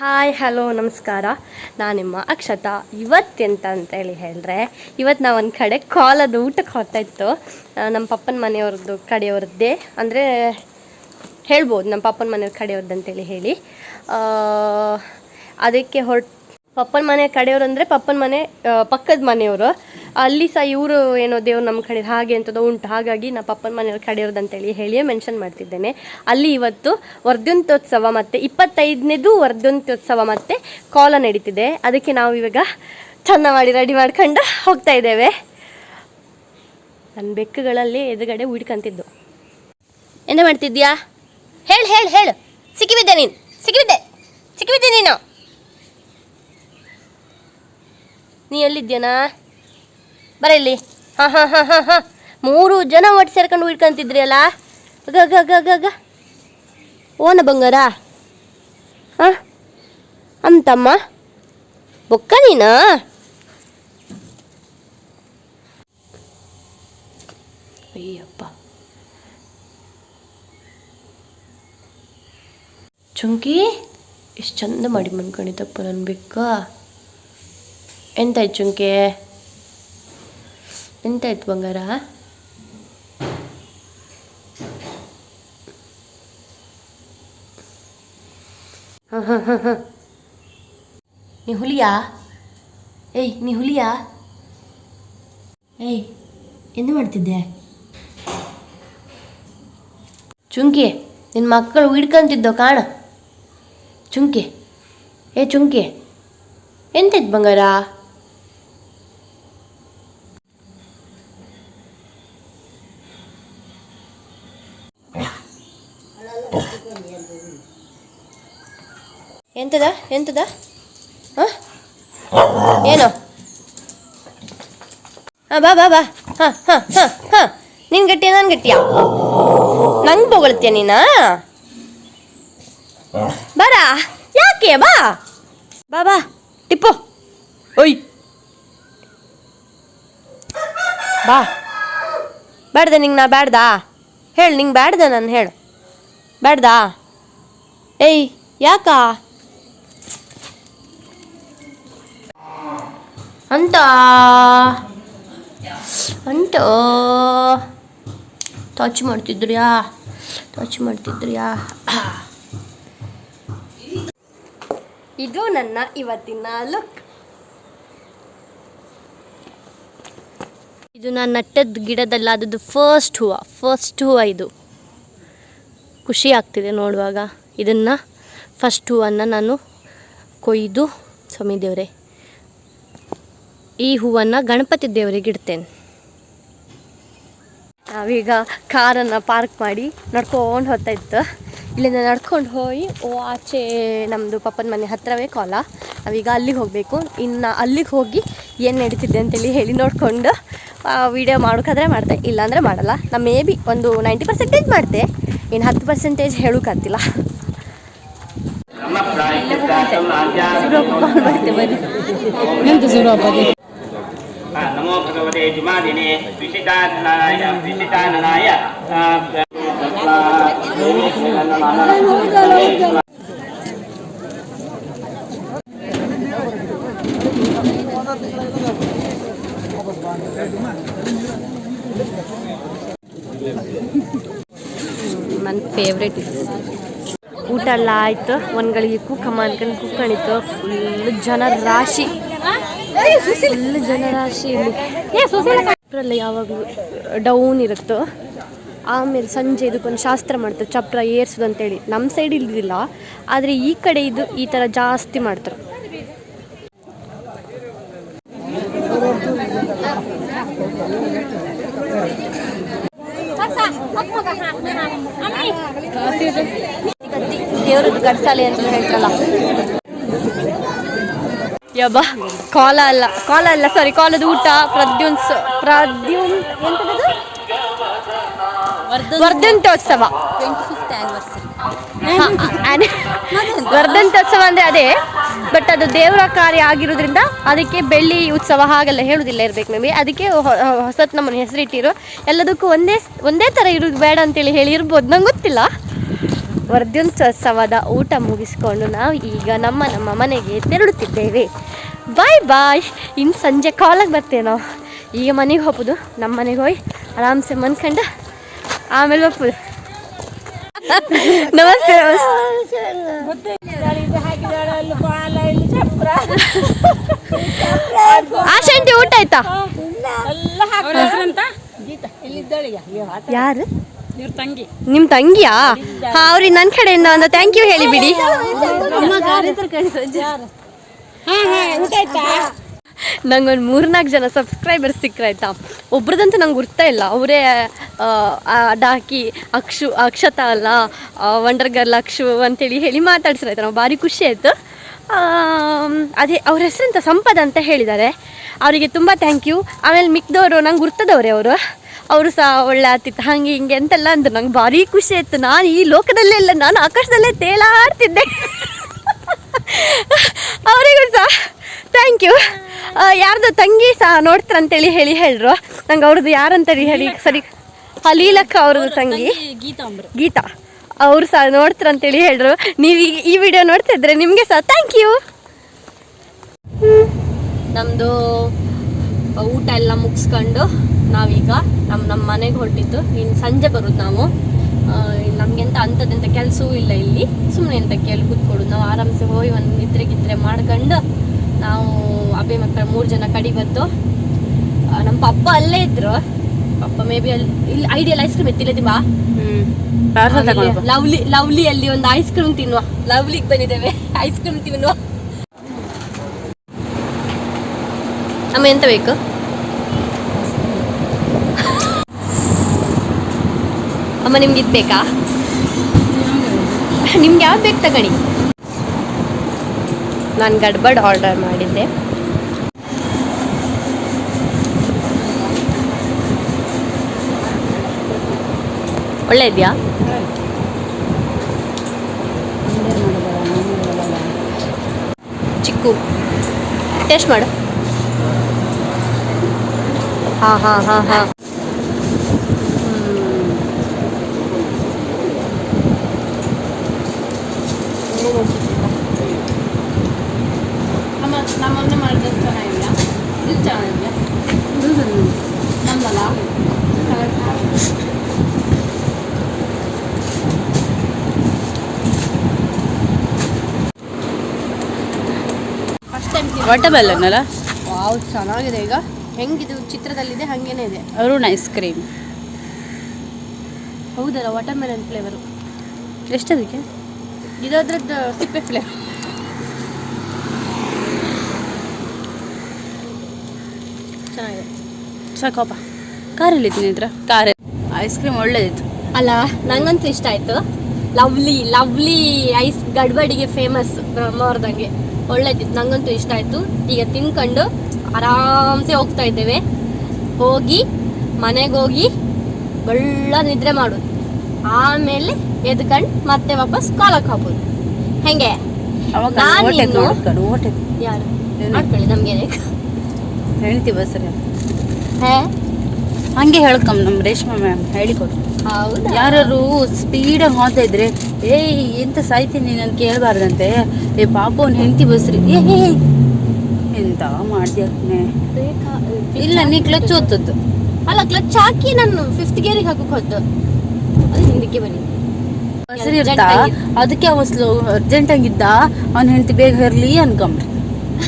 Hi hello ನಮಸ್ಕಾರ. ನಾನು ನಿಮ್ಮ ಅಕ್ಷತಾ. ಇವತ್ತೆಂತ ಅಂತೇಳಿ ಹೇಳಿದ್ರೆ ಇವತ್ತು ನಾವು ಒಂದು ಕಡೆ ಕಾಲದ ಊಟಕ್ಕೆ ಹೋಗ್ತಾ ಇತ್ತು. ಆ, ನಮ್ಮ ಪಪ್ಪನ ಮನೆಯವ್ರದ್ದು ಕಡೆಯವ್ರದ್ದೇ ಅಂದರೆ ಹೇಳ್ಬೋದು ನಮ್ಮ ಪಪ್ಪನ ಮನೆಯವ್ರ ಕಡೆಯವ್ರದ್ದು ಅಂತೇಳಿ ಹೇಳಿ. ಅದಕ್ಕೆ ಹೊರ ಪಪ್ಪನ ಮನೆ ಕಡೆಯವರು ಅಂದರೆ ಪಪ್ಪನ ಮನೆ ಪಕ್ಕದ ಮನೆಯವರು. ಅಲ್ಲಿ ಸಹ ಇವರು ಏನೋ ದೇವ್ರು ನಮ್ಮ ಕಡೆ ಹಾಗೆ ಅಂತದೋ ಉಂಟು. ಹಾಗಾಗಿ ನಾ ಪಪ್ಪನ ಮನೆಯವ್ರ ಕಡೆಯವ್ರದ್ದು ಅಂತೇಳಿ ಹೇಳಿಯೇ ಮೆನ್ಷನ್ ಮಾಡ್ತಿದ್ದೇನೆ. ಅಲ್ಲಿ ಇವತ್ತು ವರ್ಧಂತ್ಯೋತ್ಸವ ಮತ್ತು ಇಪ್ಪತ್ತೈದನೇದು ವರ್ಧಂತ್ಯೋತ್ಸವ ಮತ್ತು ಕಾಲ ನಡೀತಿದೆ. ಅದಕ್ಕೆ ನಾವು ಇವಾಗ ಚಂದ ಮಾಡಿ ರೆಡಿ ಮಾಡ್ಕೊಂಡು ಹೋಗ್ತಾ ಇದ್ದೇವೆ. ನನ್ನ ಬೆಕ್ಕುಗಳಲ್ಲಿ ಎದುರುಗಡೆ ಉಡ್ಕಂತಿದ್ದು ಎಂತ ಮಾಡ್ತಿದ್ಯಾ ಹೇಳು ಹೇಳು ಹೇಳು. ಸಿಕ್ಕಿಬಿದ್ದೆ ನೀನು. ಸಿಕ್ಕಿಬಿದ್ದೆ. ಸಿಕ್ಕಿಬಿದ್ದೆ ನೀನು. ನೀ ಎಲ್ಲಿದ್ಯಾನಾ ಬರ ಇಲ್ಲಿ. ಹಾಂ ಹಾಂ ಹಾಂ ಹಾಂ ಹಾಂ. ಮೂರು ಜನ ಒಟ್ಟು ಸೇರ್ಕೊಂಡು ಉಳ್ಕೊಂತಿದ್ರಿ ಅಲ್ಲ? ಗ ಗ ಗ ಗ ಗ. ಓನ ಬಂಗಾರ. ಹಾಂ? ಅಂತಮ್ಮ? ಬೊಕ್ಕ ನೀನ? ಅಯ್ಯಪ್ಪ. ಚುಂಕಿ ಎಷ್ಟು ಚಂದ ಮಾಡಿ ಮನ್ಕೊಂಡಿದ್ದಪ್ಪ ನನ್ನ ಬೆಕ್ಕ. ಎಂತಾಯ್ತು ಚುಂಕೆ? ಎಂತಾಯ್ತು ಬಂಗಾರ? ನೀ ಹುಲಿಯಾ? ಏಯ್, ನೀ ಹುಲಿಯಾ? ಏಯ್ ಎಂದು ಮಾಡ್ತಿದ್ದೆ? ಚುಂಕಿ ನಿನ್ನ ಮಕ್ಕಳು ಹಿಡ್ಕಂತಿದ್ದೋ ಕಾಣ. ಚುಂಕಿ, ಏ ಚುಂಕಿ ಎಂತಾಯ್ತು ಬಂಗಾರ? ಎಂತದ? ಹಾಂ? ಏನು? ಹಾಂ, ಬಾ ಬಾ ಬಾ. ಹಾಂ ಹಾಂ ಹಾಂ ಹಾಂ. ನಿನ್ ಗಟ್ಟಿಯ, ನಾನು ಗಟ್ಟಿಯ? ನಂಗೆ ಬೊಗಳ್ತೀಯ ನೀನಾ? ಬರ. ಯಾಕೆ? ಬಾ. ಬಾ ಬಾ. ಟಿಪ್ಪು. ಒಯ್ ಬಾ. ಬ್ಯಾಡ್ದ ನಿಂಗೆ ನಾ ಬೇಡ್ದಾ ಹೇಳು, ನಿಂಗೆ ಬೇಡ್ದೆ ನಾನು ಹೇಳು. ಬೇಡ್ದಾ ಏಯ್, ಯಾಕಾ? ಅಂತ. ಅಂತ. ಟಚ್ ಮಾಡ್ತಿದ್ರ್ಯಾ? ಟಚ್ ಮಾಡ್ತಿದ್ರ್ಯಾ? ಇದು ನನ್ನ ಇವತ್ತಿನ ಲುಕ್ ಇದು ನಾನು ನಟ್ಟದ ಗಿಡದಲ್ಲ ಅದದ್ದು ಫಸ್ಟ್ ಹೂವು ಫಸ್ಟ್ ಹೂವು ಇದು. ಖುಷಿ ಆಗ್ತಿದೆ ನೋಡುವಾಗ. ಇದನ್ನು ಫಸ್ಟ್ ಹೂವನ್ನು ನಾನು ಕೊಯ್ದು ಸ್ವಾಮಿ ದೇವರೇ ಈ ಹೂವನ್ನು ಗಣಪತಿ ದೇವರಿಗೆ ಇಡ್ತೇನೆ. ನಾವೀಗ ಕಾರನ್ನು ಪಾರ್ಕ್ ಮಾಡಿ ನಡ್ಕೊಂಡು ಹೋಗ್ತಾ ಇತ್ತು. ಇಲ್ಲಿಂದ ನಡ್ಕೊಂಡು ಹೋಗಿ ಓ ಆಚೆ ನಮ್ಮದು ಪಪ್ಪನ ಮನೆ ಹತ್ತಿರವೇ ಕಾಲ. ನಾವೀಗ ಅಲ್ಲಿಗೆ ಹೋಗಬೇಕು. ಇನ್ನು ಅಲ್ಲಿಗೆ ಹೋಗಿ ಏನು ನಡೀತಿದ್ದೆ ಅಂತೇಳಿ ಹೇಳಿ ನೋಡಿಕೊಂಡು ವೀಡಿಯೋ ಮಾಡೋಕ್ಕಾದ್ರೆ ಮಾಡ್ತೆ. ಇಲ್ಲಾಂದರೆ ಮಾಡಲ್ಲ. ನಾ ಮೇ ಬಿ ಒಂದು ನೈಂಟಿ ಪರ್ಸೆಂಟೇಜ್ ಮಾಡ್ತೆ. ಇನ್ನು ಹತ್ತು ಪರ್ಸೆಂಟೇಜ್ ಹೇಳೋಕ್ಕಾಗ್ತಿಲ್ಲ ಭಗವತೆ ಜುಮಾದಿನಿ ವಿಶಿತಾನನಾಯ ವಿಶಿತಾನನಾಯ ಆ, ನನ್ನ ಫೇವ್ರೇಟ್ ಊಟ ಎಲ್ಲ ಆಯ್ತು. ಒಂದು ಗಳಿಗೆ ಕುಕ್ಕಮ್ಮ ಅನ್ಕೊಂಡು ಕುಕ್ಕಣಿತ್ತು ಫುಲ್ ಜನ ರಾಶಿ ಫುಲ್ ಜನರಾಶಿ ಇಲ್ಲಿ ಚಪ್ರಲ್ಲಿ ಯಾವಾಗಲೂ ಡೌನ್ ಇರುತ್ತೋ, ಆಮೇಲೆ ಸಂಜೆ ಇದಕ್ಕೊಂದು ಶಾಸ್ತ್ರ ಮಾಡ್ತಾರೆ, ಚಪ್ರ ಏರ್ಸೋದು ಅಂತೇಳಿ. ನಮ್ಮ ಸೈಡ್ ಇಲ್ದಿಲ್ಲ, ಆದರೆ ಈ ಕಡೆ ಇದು ಈ ಥರ ಜಾಸ್ತಿ ಮಾಡ್ತಾರೆ. ದೇವ್ರದ್ದು ಕಟ್ಸಾಲಿ ಅಂತ ಹೇಳ್ತಾರಲ್ಲ. ಯಬ್ಬ ಕಾಲ ಅಲ್ಲ ಕಾಲ ಅಲ್ಲ ಸಾರಿ ಕಾಲದ ಊಟ ಪ್ರದ್ಯುನ್ಸ್ ಪ್ರದ್ಯುನ್ ಎಂತದದು? ವರ್ಧಂತೋತ್ಸವ ವರ್ಧಂತೋತ್ಸವ ಅಂದ್ರೆ ಅದೇ ಬಟ್ ಅದು ದೇವರ ಕಾರ್ಯ ಆಗಿರೋದ್ರಿಂದ ಅದಕ್ಕೆ ಬೆಳ್ಳಿ ಉತ್ಸವ ಹಾಗೆಲ್ಲ ಹೇಳುದಿಲ್ಲ ಇರ್ಬೇಕು ಮೇಬಿ ಅದಕ್ಕೆ ಹೊಸತ್ ನಮ್ಮನ್ನು ಹೆಸರಿಟ್ಟಿರು. ಎಲ್ಲದಕ್ಕೂ ಒಂದೇ ಒಂದೇ ಥರ ಇರೋದು ಬೇಡ ಅಂತೇಳಿ ಹೇಳಿ ಇರ್ಬೋದು ನಂಗೆ ಗೊತ್ತಿಲ್ಲ. ವರ್ಧಂತ್ಯೋತ್ಸವದ ಊಟ ಮುಗಿಸ್ಕೊಂಡು ನಾವು ಈಗ ನಮ್ಮ ನಮ್ಮ ಮನೆಗೆ ತೆರಳುತ್ತಿದ್ದೇವೆ. ಬಾಯ್ ಬಾಯ್ ಇನ್ನು ಸಂಜೆ ಕಾಲಾಗಿ ಬರ್ತೇವೆ ನಾವು. ಈಗ ಮನೆಗೆ ಹೋಗ್ಬೋದು. ನಮ್ಮ ಮನೆಗೆ ಹೋಗಿ ಆರಾಮ್ಸೆ ಮನ್ಕಂಡು ಆಮೇಲೆ ಹೋಗ್ಬೋದು. ನಮಸ್ತೆ ಆಶಂಟಿ ಊಟ ಆಯ್ತಾ? ಯಾರು? ನಿಮ್ ತಂಗಿಯಾ? ಹಾ ಅವ್ರಿಗೆ ನನ್ನ ಕಡೆಯಿಂದ ಒಂದು ಥ್ಯಾಂಕ್ ಯು ಹೇಳಿ ಬಿಡಿ. ನಂಗೊಂದು ಮೂರ್ನಾಲ್ಕು ಜನ ಸಬ್ಸ್ಕ್ರೈಬರ್ಸ್ ಸಿಕ್ಕ್ರಾಯ್ತಾ ಒಬ್ರದಂತೂ ನಂಗೆ ಗುರ್ತಾ ಇಲ್ಲ. ಅವರೇ ಡಾಕಿ ಅಕ್ಷು ಅಕ್ಷತಾ ಅಲ್ಲ ವಂಡರ್ ಗರ್ಲ್ ಅಕ್ಷು ಅಂತೇಳಿ ಹೇಳಿ ಮಾತಾಡ್ಸ್ರಾಯ್ತು ನಾವು ಭಾರಿ ಖುಷಿ ಆಯಿತು. ಅದೇ ಅವ್ರ ಹೆಸರಂತ ಸಂಪದ ಅಂತ ಹೇಳಿದ್ದಾರೆ. ಅವರಿಗೆ ತುಂಬ ಥ್ಯಾಂಕ್ ಯು ಆಮೇಲೆ ಮಿಕ್ದವರು ನಂಗೆ ಗುರ್ತದವ್ರೆ ಅವರು. ಅವರು ಸಹ ಒಳ್ಳೆ ಆತಿತ್ತು. ಹಂಗೆ ಹಿಂಗೆ ಅಂತೆಲ್ಲ ಅಂದ್ರು. ನಂಗೆ ಭಾರಿ ಖುಷಿ ಆಯ್ತು. ನಾನು ಈ ಲೋಕದಲ್ಲೇ ಇಲ್ಲ. ನಾನು ಆಕಾಶದಲ್ಲೇ ತೇಲಾಡ್ತಿದ್ದೆ ಅವರಿಗೂ ಸಹ ಥ್ಯಾಂಕ್ ಯು ಯಾರ್ದು ತಂಗಿ ಸಹ ನೋಡ್ತಾರಂತೇಳಿ ಹೇಳಿ ಹೇಳ್ರು. ನಂಗೆ ಅವ್ರದ್ದು ಯಾರಂತೇಳಿ ಹೇಳಿ ಸರಿ. ಲೀಲಕ್ಕ ಅವ್ರದ್ದು ತಂಗಿ ಗೀತಾ ಅವ್ರು ಸಹ ನೋಡ್ತಾರಂತೇಳಿ ಹೇಳ್ರು. ನೀವು ಈ ಈ ವಿಡಿಯೋ ನೋಡ್ತಿದ್ರೆ ನಿಮಗೆ ಸಹ ಥ್ಯಾಂಕ್ ಯು ನಮ್ಮದು ಊಟ ಎಲ್ಲ ಮುಗಿಸ್ಕೊಂಡು ನಾವೀಗ ನಮ್ಮ ನಮ್ಮ ಮನೆಗೆ ಹೊರಟಿದ್ದು. ಇನ್ನು ಸಂಜೆ ಬರೋದು ನಾವು. ನಮಗೆಂತ ಅಂಥದ್ದೆಂಥ ಕೆಲಸವೂ ಇಲ್ಲ ಇಲ್ಲಿ. ಸುಮ್ಮನೆ ಎಂತ ಕೇಳಿ ಕೂತ್ಕೊಡು ನಾವು ಆರಾಮ್ಸೆ ಹೋಗಿ ಒಂದು ನಿದ್ರೆ ಗಿದ್ರೆ ಮಾಡ್ಕೊಂಡು ನಾವು ಅಬ್ಬೆ ಮಕ್ಕಳ ಮೂರು ಜನ ಕಡಿ ಬಂದು ನಮ್ಮ ಪಪ್ಪ ಅಲ್ಲೇ ಇದ್ರು. ಪಪ್ಪ ಮೇ ಬಿ ಅಲ್ಲಿ ಇಲ್ಲಿ ಐಡಿಯಲ್ ಐಸ್ ಕ್ರೀಮ್ ಎತ್ತಿಲ್ಲದಿ ಬಾ ಲವ್ಲಿ ಲವ್ಲಿ ಅಲ್ಲಿ ಒಂದು ಐಸ್ ಕ್ರೀಮ್ ತಿನ್ನುವ. ಲವ್ಲಿಗೆ ಬಂದಿದ್ದೇವೆ. ಐಸ್ ಕ್ರೀಮ್ ತಿನ್ನುವ. ನಮ್ಮ ಎಂತ ಬೇಕು? ಅಮ್ಮ, ನಿಮ್ಗೆ ಇದು ಬೇಕಾ? ನಿಮ್ಗೆ ಯಾವ್ದು ಬೇಕು ತಗೊಳ್ಳಿ. ನಾನು ಗಡ್ಬಡ್ ಆರ್ಡರ್ ಮಾಡಿದ್ದೆ. ಒಳ್ಳೆ ಇದೆಯಾ? ಚಿಕ್ಕು ಟೇಸ್ಟ್ ಮಾಡು. ಹಾಂ ಹಾಂ ಹಾಂ ಹಾಂ ನಮ್ಮ ನಮ್ಮನ್ನ ಮಾಡಿದ ಚೆನ್ನಾಗಿಲ್ಲ ಇದು ಚೆನ್ನಾಗಿಲ್ಲ ನಮ್ದಲ್ಲ ವಾಟರ್ಮೆಲನ್ ಅಲ್ಲ? ವಾವ್ ಚೆನ್ನಾಗಿದೆ ಈಗ. ಹೆಂಗಿದು? ಚಿತ್ರದಲ್ಲಿದೆ ಹಾಗೇನೇ ಇದೆ. ಅರುಣ್ ಐಸ್ ಕ್ರೀಮ್ ಹೌದಲ್ಲ ವಾಟರ್ ಮೆಲನ್ ಫ್ಲೇವರು ಎಷ್ಟದಕ್ಕೆ? ಅದಕ್ಕೆ ಅದ್ರದ್ದು ಸಿಪ್ಪೆ ಫ್ಲೇವರ್ ಚೆನ್ನಾಗಿದೆ. ಸಾಕಪ್ಪ. ಕಾರಲ್ಲಿ ತಿನ್ನಿದ್ರ ಕಾರ್ ಐಸ್ ಕ್ರೀಮ್ ಒಳ್ಳೇದಿತ್ತು. ಅಲ್ಲ ನಂಗಂತೂ ಇಷ್ಟ ಆಯ್ತು. ಲವ್ಲಿ ಲವ್ಲಿ ಐಸ್ ಗಡ್ಬಡಿಗೆ ಫೇಮಸ್ ಬ್ರಹ್ಮವ್ರದಂಗೆ ಒಳ್ಳೇದಿತ್ತು. ನಂಗಂತೂ ಇಷ್ಟ ಆಯ್ತು. ಈಗ ತಿನ್ಕೊಂಡು ಆರಾಮ್ಸೆ ಹೋಗ್ತಾ ಇದ್ದೇವೆ. ಹೋಗಿ ಮನೆಗೆ ಹೋಗಿ ಒಳ್ಳೆ ನಿದ್ರೆ ಮಾಡೋದು. ಆಮೇಲೆ ಎದ್ಕೊಂಡು ಮತ್ತೆ ವಾಪಸ್ ಕಾಲಕ್ಕೆ ಹಾಕೋದು. ಹೆಂಗೆ? ಯಾರು? ಮಾಡ್ಕೊಳ್ಳಿ ನಮ್ಗೆ ಹೇಳ್ತೀವಿ ಬಸ್ರಿ ಹೇ? ಹಂಗೆ ಹೇಳ್ಕಮ್ ನಮ್ಮ ರೇಷ್ಮಾ ಮ್ಯಾಮ್ ಹೇಳಿಕೊಡು. ಹೌದಾ ಯಾರು ಸ್ಪೀಡಾಗಿ ಹೋಗ್ತಾ ಇದ್ರೆ ಏಯ್ ಎಂತ ಸಾಯ್ತೀನಿ ನಾನು ಕೇಳಬಾರ್ದಂತೆ. ಏ ಪಾಪ ಅವ್ನು ಹೆಂಡತಿ ಬಸ್ರಿ. ಏ ಎಂತ ಮಾಡ್ದ್ಯಾಕ್ನೆ? ಇಲ್ಲ ನೀ ಕ್ಲಚ್ ಓದ್ತದ್ದು. ಅಲ್ಲ ಕ್ಲಚ್ ಹಾಕಿ ನಾನು ಫಿಫ್ತ್ ಗೇರಿಗೆ ಹಾಕಕ್ಕೆ ಹೋದ್ದು. ಅದು ಹಿಂದಕ್ಕೆ ಬನ್ನಿ. ಬಸ್ರಿ ಇರ್ತಾ ಅದಕ್ಕೆ ಅವ ಸ್ಲೋ ಅರ್ಜೆಂಟ್ ಆಗಿದ್ದ ಅವ್ನ ಹೆಂಡತಿ ಬೇಗ ಇರ್ಲಿ ಅನ್ಕೊಂಬ್ರಿ